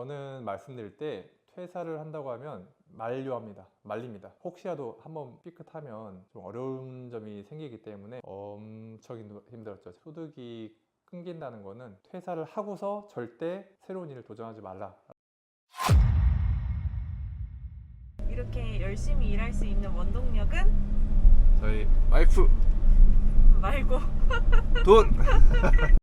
저는 말씀드릴 때 퇴사를 한다고 하면 만료합니다. 말립니다. 혹시라도 한번 삐끗하면 좀 어려운 점이 생기기 때문에 엄청 힘들- 힘들었죠. 소득이 끊긴다는 거는 퇴사를 하고서 절대 새로운 일을 도전하지 말라. 이렇게 열심히 일할 수 있는 원동력은 저희 와이프 말고 돈!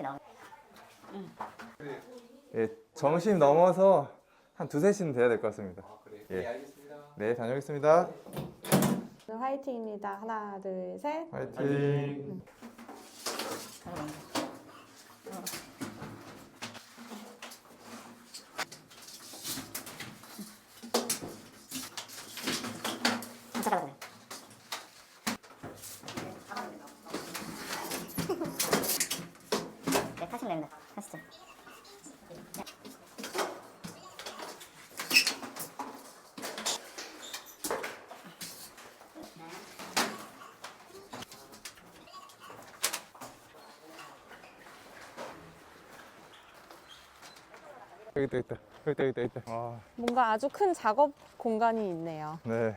끊임없이 나오는 예, 점심 넘어서 한 두세 시는 돼야 될 것 같습니다. 예. 알겠습니다. 네, 다녀오겠습니다. 화이팅입니다. 하나, 둘, 셋. 화이팅! 잠깐만요. 여기 있다, 있다. 여기 있다, 여기 있다, 여기 있다. 아, 뭔가 아주 큰 작업 공간이 있네요. 네.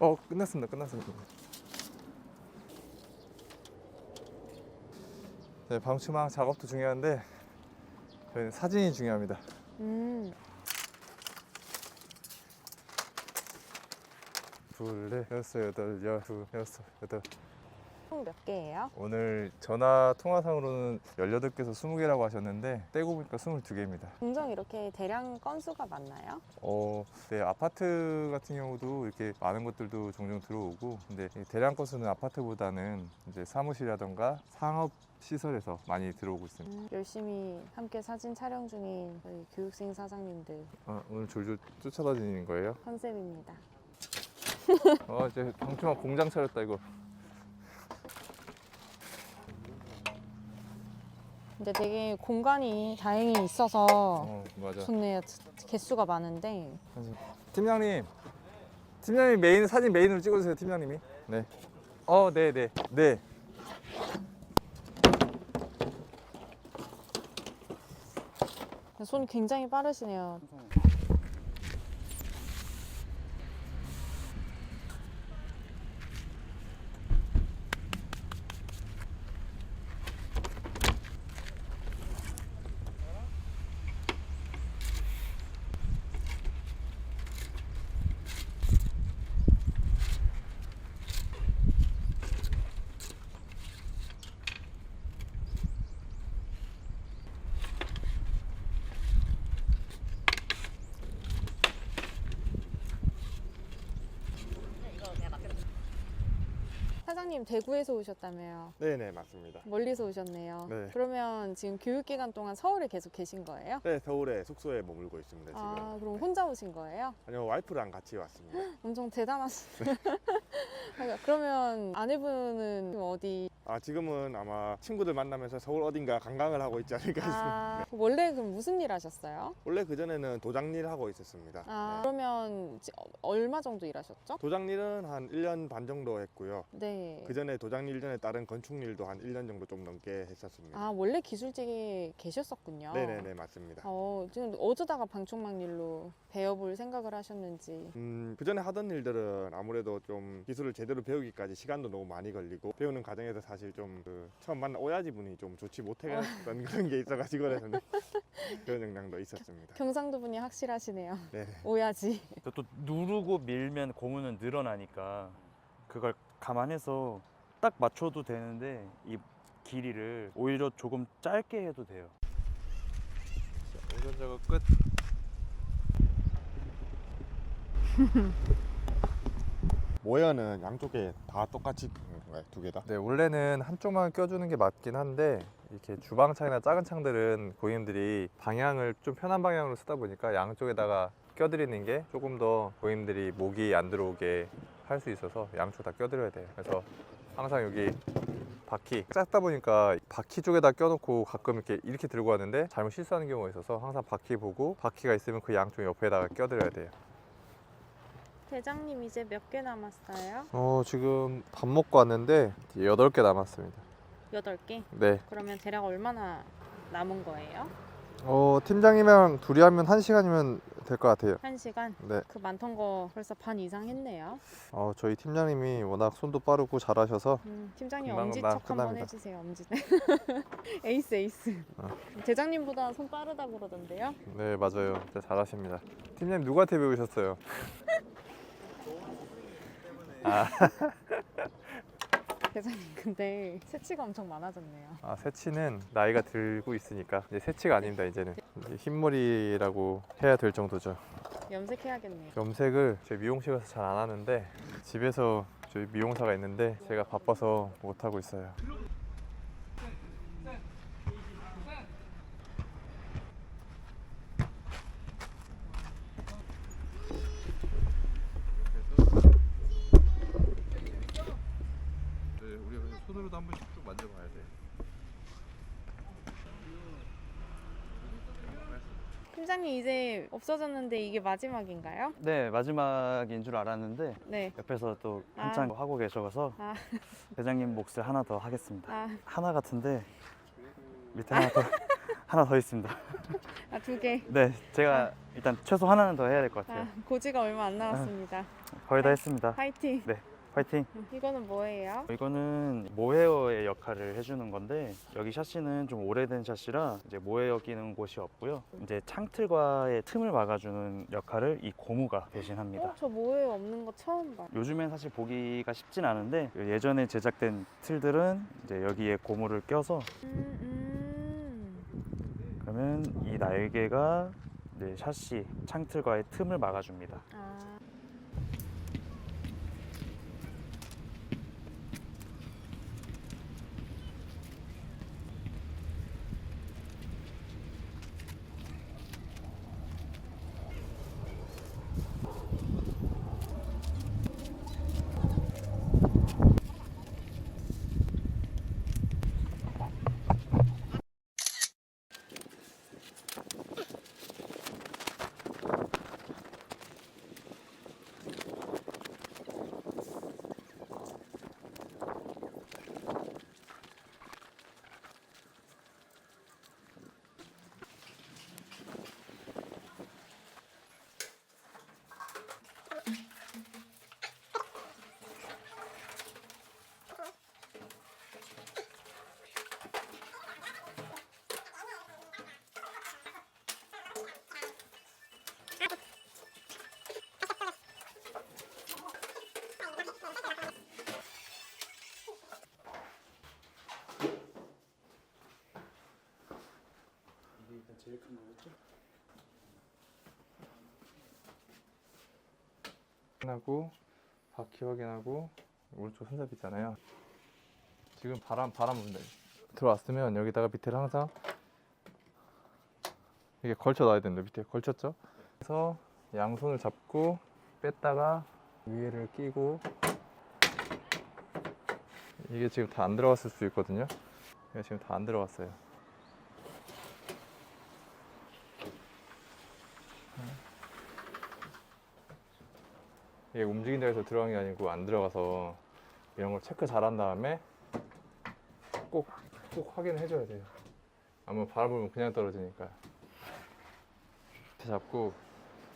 어, 끝났습니다. 끝났습니다. 네, 방충망 작업도 중요한데 저희는 사진이 중요합니다. 음, 둘, 넷, 여섯, 여덟, 열두, 여섯, 여덟. 총 몇 개예요? 오늘 전화 통화상으로는 18개에서 20개라고 하셨는데 떼고 보니까 22개입니다. 종종 이렇게 대량 건수가 많나요? 어, 네, 아파트 같은 경우도 이렇게 많은 것들도 종종 들어오고 근데 이 대량 건수는 아파트보다는 이제 사무실이라던가 상업 시설에서 많이 들어오고 있습니다. 음, 열심히 함께 사진 촬영 중인 저희 교육생 사장님들 아, 오늘 졸졸 쫓아다니는 거예요? 컨셉입니다. 어, 이제 방충망 공장 차렸다 이거. 근데 되게 공간이 다행히 있어서 어, 맞아. 좋네요. 개수가 많은데 팀장님, 팀장님 메인 사진 메인으로 찍어주세요, 팀장님이. 네. 어, 네, 네, 네. 손 굉장히 빠르시네요. 사장님 대구에서 오셨다며요. 네네 맞습니다. 멀리서 오셨네요. 네. 그러면 지금 교육 기간 동안 서울에 계속 계신 거예요? 네 서울에 숙소에 머물고 있습니다 지금. 아, 그럼 혼자 오신 거예요? 아니요 와이프랑 같이 왔습니다. 엄청 대단하시네요. 그러면 아내분은 지금 어디? 아 지금은 아마 친구들 만나면서 서울 어딘가 관광을 하고 있지 않을까 싶습니다. 아, 원래 그럼 무슨 일 하셨어요? 원래 그 전에는 도장 일 하고 있었습니다. 아, 네. 그러면 지- 어, 얼마 정도 일하셨죠? 도장 일은 한 1년 반 정도 했고요. 네. 그 전에 도장일 전에 다른 건축일도 한 1년 정도 좀 넘게 했었습니다. 아, 원래 기술직에 계셨었군요. 네네네 맞습니다. 어, 지금 어쩌다가 방충망 일로 배워볼 생각을 하셨는지. 음, 그 전에 하던 일들은 아무래도 좀 기술을 제대로 배우기까지 시간도 너무 많이 걸리고 배우는 과정에서 사실 좀 그 처음 만난 오야지 분이 좀 좋지 못했던 그런 게 있어가지고 그래서 그런 영향도 있었습니다. 경상도 분이 확실하시네요. 네. 오야지. 또 누르고 밀면 고무는 늘어나니까 그걸 감안해서 딱 맞춰도 되는데 이 길이를 오히려 조금 짧게 해도 돼요. 오전 작업 끝. 모여는 양쪽에 다 똑같이? 두 개 다? 네, 원래는 한쪽만 껴주는 게 맞긴 한데 이렇게 주방 창이나 작은 창들은 고객님들이 방향을 좀 편한 방향으로 쓰다 보니까 양쪽에다가 껴드리는 게 조금 더 고객님들이 목이 안 들어오게 할 수 있어서 양쪽 다 껴드려야 돼요. 그래서 항상 여기 바퀴 작다 보니까 바퀴 쪽에다 껴놓고 가끔 이렇게 이렇게 들고 가는데 잘못 실수하는 경우가 있어서 항상 바퀴 보고 바퀴가 있으면 그 양쪽 옆에다가 껴드려야 돼요. 대장님 이제 몇 개 남았어요? 어 지금 밥 먹고 왔는데 8개 남았습니다. 여덟 개. 네. 그러면 대략 얼마나 남은 거예요? 어 팀장님이랑 둘이 하면 1시간이면 될 것 같아요. 한 시간? 네. 그 많던 거 벌써 반 이상 했네요. 어 저희 팀장님이 워낙 손도 빠르고 잘하셔서 음, 팀장님 금방 엄지척 금방 한번 끝납니다. 해주세요. 엄지. 에이스 에이스. 어. 대장님보다 손 빠르다 그러던데요? 네 맞아요. 진짜 잘하십니다. 팀장님 누구한테 배우셨어요? 대장님 근데 새치가 엄청 많아졌네요. 아 새치는 나이가 들고 있으니까 이제 새치가 아닙니다 이제는 이제 흰머리라고 해야 될 정도죠. 염색해야겠네요. 염색을 저희 미용실 가서 잘 안 하는데 집에서 저희 미용사가 있는데 제가 바빠서 못 하고 있어요. 우리 손으로도 한 번씩 쭉 만져봐야 돼. 팀장님 이제 없어졌는데 이게 마지막인가요? 네 마지막인 줄 알았는데 네. 옆에서 또 한창 하고 계셔서 아. 대장님 몫을 하나 더 하겠습니다. 아, 하나 같은데 밑에 하나 더 하나 더 있습니다. 아, 두 개. 네 제가 일단 최소 하나는 더 해야 될 것 같아요. 아, 고지가 얼마 안 남았습니다. 거의 다 했습니다. 파이팅. 화이팅! 이거는 뭐예요? 이거는 모헤어의 역할을 해주는 건데 여기 샤시는 좀 오래된 샤시라 이제 모헤어 끼는 곳이 없고요. 이제 창틀과의 틈을 막아주는 역할을 이 고무가 대신합니다. 어, 저 뭐예요? 없는 거 처음 봐. 요즘엔 사실 보기가 쉽진 않은데 예전에 제작된 틀들은 이제 여기에 고무를 껴서 음, 음. 그러면 이 날개가 이제 샤시 창틀과의 틈을 막아줍니다. 아, 확인하고 바퀴 확인하고 오른쪽 손잡이 있잖아요. 지금 바람 바람 분다. 들어왔으면 여기다가 밑에를 항상 이게 걸쳐 놔야 된다. 밑에 걸쳤죠? 그래서 양손을 잡고 뺐다가 위에를 끼고 이게 지금 다 안 들어갔을 수 있거든요. 이게 지금 다 안 들어갔어요. 이게 움직인다 해서 들어간 게 아니고 안 들어가서 이런 걸 체크 잘한 다음에 꼭, 꼭 확인을 해줘야 돼요. 아무 바람 불면 그냥 떨어지니까. 이렇게 잡고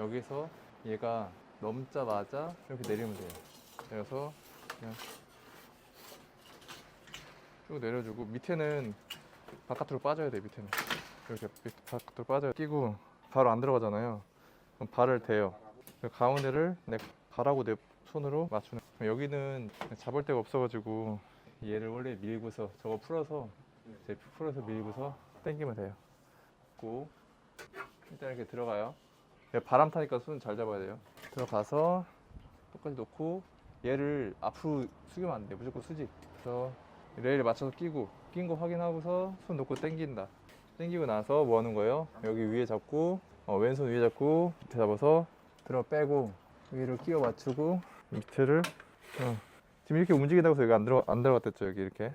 여기서 얘가 넘자마자 이렇게 내리면 돼요. 그래서 그냥 쭉 내려주고 밑에는 바깥으로 빠져야 돼요. 밑에는 이렇게 밑 바깥으로 빠져요. 끼고 바로 안 들어가잖아요. 그럼 발을 대요. 그 가운데를 내 발하고 내 손으로 맞추는. 여기는 잡을 데가 없어가지고 얘를 원래 밀고서 저거 풀어서 이제 풀어서 밀고서 당기면 돼요. 고. 일단 이렇게 들어가요. 얘 바람 타니까 손 잘 잡아야 돼요. 들어가서 똑같이 놓고 얘를 앞으로 숙이면 안돼 무조건 수직. 그래서 레일에 맞춰서 끼고 낀 거 확인하고서 손 놓고 당긴다. 당기고 나서 뭐 하는 거예요? 여기 위에 잡고 어, 왼손 위에 잡고 밑에 잡아서 들어 빼고 위를 끼워 맞추고 밑에를 어. 지금 이렇게 움직인다고 해서 여기 안 들어 안 들어갔댔죠 여기 이렇게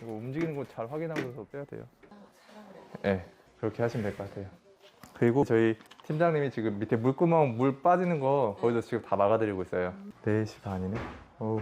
이거 움직이는 거 잘 확인하고서 빼야 돼요. 네, 그렇게 하시면 될 것 같아요. 그리고 저희 팀장님이 지금 밑에 물구멍 물 빠지는 거 거기서 지금 다 막아드리고 있어요. 4시 반이네. 어우.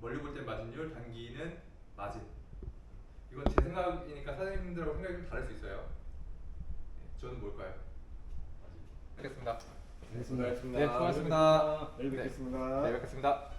멀리 볼 때 맞은율, 단기는 맞은. 이건 제 생각이니까 사장님들하고 생각이 좀 다를 수 있어요. 네, 저는 뭘까요? 알겠습니다. 알겠습니다. 네, 고맙습니다. 내일 네. 뵙겠습니다. 네, 뵙겠습니다.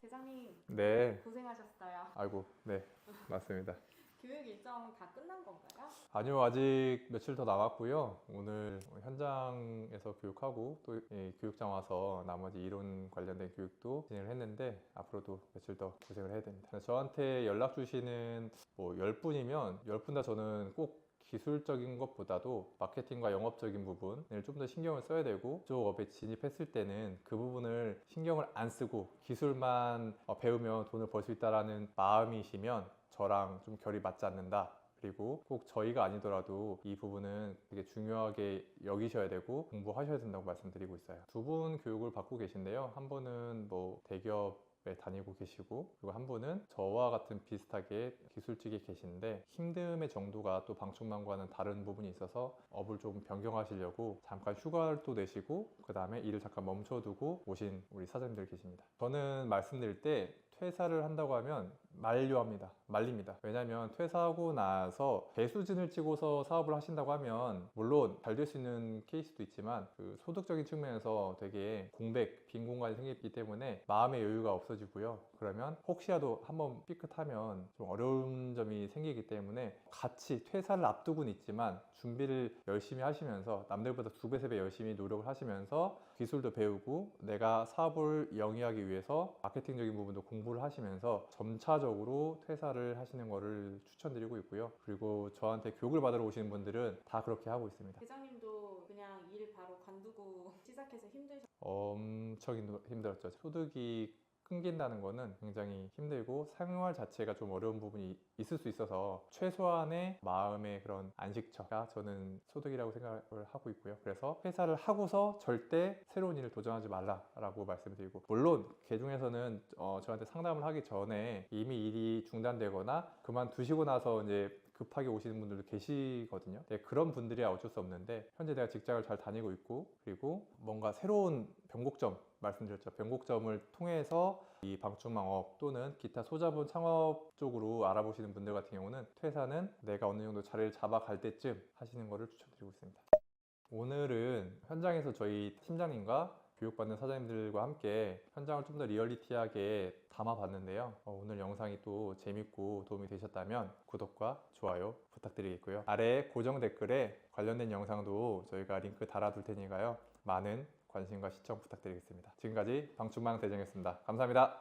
대장님 네. 고생하셨어요. 아이고, 네, 맞습니다. 교육 일정 다 끝난 건가요? 아니요, 아직 며칠 더 남았고요. 오늘 현장에서 교육하고 또이 교육장 와서 나머지 이론 관련된 교육도 진행을 했는데 앞으로도 며칠 더 고생을 해야 됩니다. 저한테 연락 주시는 뭐 10분이면 10분 다 저는 꼭 기술적인 것보다도 마케팅과 영업적인 부분을 좀 더 신경을 써야 되고 쪽 업에 진입했을 때는 그 부분을 신경을 안 쓰고 기술만 어, 배우면 돈을 벌 수 있다라는 마음이시면 저랑 좀 결이 맞지 않는다. 그리고 꼭 저희가 아니더라도 이 부분은 되게 중요하게 여기셔야 되고 공부하셔야 된다고 말씀드리고 있어요. 두 분 교육을 받고 계신데요. 한 분은 뭐 대기업에 다니고 계시고 그리고 한 분은 저와 같은 비슷하게 기술직에 계신데 힘듦의 정도가 또 방충망과는 다른 부분이 있어서 업을 좀 변경하시려고 잠깐 휴가를 또 내시고 그 다음에 일을 잠깐 멈춰두고 오신 우리 사장님들 계십니다. 저는 말씀드릴 때 퇴사를 한다고 하면 만료합니다. 말립니다. 왜냐하면 퇴사하고 나서 배수진을 찍어서 사업을 하신다고 하면 물론 잘 될 수 있는 케이스도 있지만 그 소득적인 측면에서 되게 공백, 빈 공간이 생기기 때문에 마음의 여유가 없어지고요. 그러면 혹시라도 한번 삐끗하면 좀 어려운 점이 생기기 때문에 같이 퇴사를 앞두고는 있지만 준비를 열심히 하시면서 남들보다 두 배, 세 배 열심히 노력을 하시면서 기술도 배우고 내가 사업을 영위하기 위해서 마케팅적인 부분도 공부를 하시면서 점차적으로 퇴사를 하시는 것을 추천드리고 있고요. 그리고 저한테 교육을 받으러 오시는 분들은 다 그렇게 하고 있습니다. 대장님도 그냥 일 바로 관두고 시작해서 힘드셨 엄청 힘들- 힘들었죠. 소득이 끊긴다는 거는 굉장히 힘들고 생활 자체가 좀 어려운 부분이 있을 수 있어서 최소한의 마음의 그런 안식처가 저는 소득이라고 생각을 하고 있고요. 그래서 회사를 하고서 절대 새로운 일을 도전하지 말라라고 말씀드리고 물론 그 중에서는 어, 저한테 상담을 하기 전에 이미 일이 중단되거나 그만두시고 나서 이제 급하게 오시는 분들도 계시거든요. 네, 그런 분들이야 어쩔 수 없는데 현재 내가 직장을 잘 다니고 있고 그리고 뭔가 새로운 변곡점 말씀드렸죠. 변곡점을 통해서 이 방충망업 또는 기타 소자본 창업 쪽으로 알아보시는 분들 같은 경우는 퇴사는 내가 어느 정도 자리를 잡아갈 때쯤 하시는 것을 추천드리고 있습니다. 오늘은 현장에서 저희 팀장님과 교육받는 사장님들과 함께 현장을 좀 더 리얼리티하게 담아봤는데요. 어, 오늘 영상이 또 재밌고 도움이 되셨다면 구독과 좋아요 부탁드리겠고요. 아래 고정 댓글에 관련된 영상도 저희가 링크 달아둘 테니까요. 많은 관심과 시청 부탁드리겠습니다. 지금까지 방충망 대정이었습니다. 감사합니다.